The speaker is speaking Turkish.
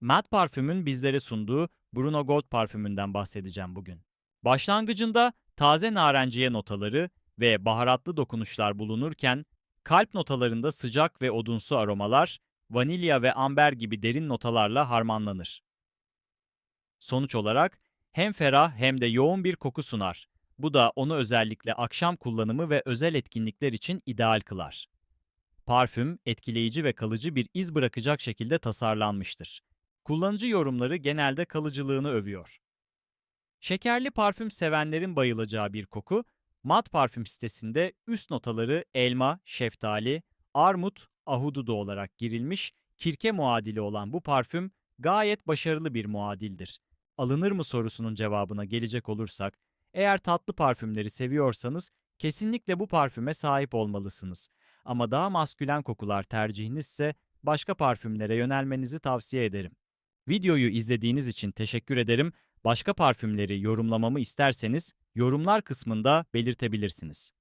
Matte parfümün bizlere sunduğu Bruno Gold parfümünden bahsedeceğim bugün. Başlangıcında taze narenciye notaları ve baharatlı dokunuşlar bulunurken, kalp notalarında sıcak ve odunsu aromalar, vanilya ve amber gibi derin notalarla harmanlanır. Sonuç olarak hem ferah hem de yoğun bir koku sunar. Bu da onu özellikle akşam kullanımı ve özel etkinlikler için ideal kılar. Parfüm, etkileyici ve kalıcı bir iz bırakacak şekilde tasarlanmıştır. Kullanıcı yorumları genelde kalıcılığını övüyor. Şekerli parfüm sevenlerin bayılacağı bir koku, mat parfüm sitesinde üst notaları elma, şeftali, armut, ahududu olarak girilmiş, kirke muadili olan bu parfüm gayet başarılı bir muadildir. Alınır mı sorusunun cevabına gelecek olursak, eğer tatlı parfümleri seviyorsanız kesinlikle bu parfüme sahip olmalısınız. Ama daha maskülen kokular tercihinizse başka parfümlere yönelmenizi tavsiye ederim. Videoyu izlediğiniz için teşekkür ederim. Başka parfümleri yorumlamamı isterseniz yorumlar kısmında belirtebilirsiniz.